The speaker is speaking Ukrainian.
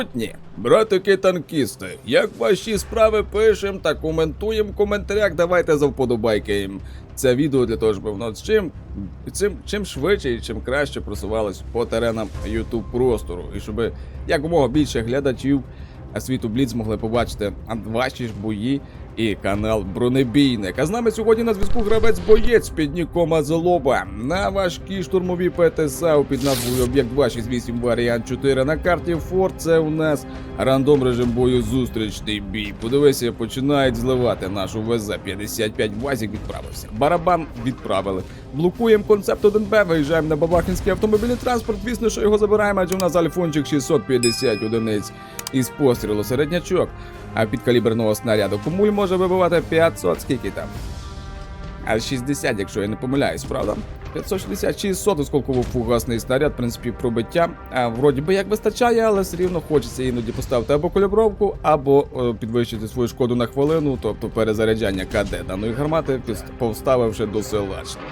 Майбутнє, братики танкісти, як ваші справи пишемо та коментуємо в коментарях, давайте за вподобайки. Це відео для того, щоб воно чим, чим, чим швидше і чим краще просувалось по теренам YouTube простору. І щоб якомога більше глядачів світу Бліц змогли побачити ваші ж бої і канал Бронебійник. А з нами сьогодні на зв'язку гравець боєць під ніком Азелоба на важкій штурмовій ПТСА під назвою Об'єкт 268 варіант 4 на карті Форт. Це у нас рандом режим бою зустрічний бій. Подивися, починають зливати нашу ВЗ-55 Вазік відправився. Барабан відправили. Блокуємо концепт 1Б, виїжджаємо на Бабахінський автомобільний транспорт. Звісно, що його забираємо, адже у нас альфончик 650 одиниць із пострілу середнячок. А під каліберного снаряду кумуль може вибивати 500, скільки там? А 60, якщо я не помиляюсь, правда? 560 600 осколково фугасний снаряд, в принципі, пробиття. А, вроді би як вистачає, але все рівно хочеться іноді поставити або калібровку, або о, підвищити свою шкоду на хвилину, тобто перезаряджання КД даної гармати, повставивши до силачно.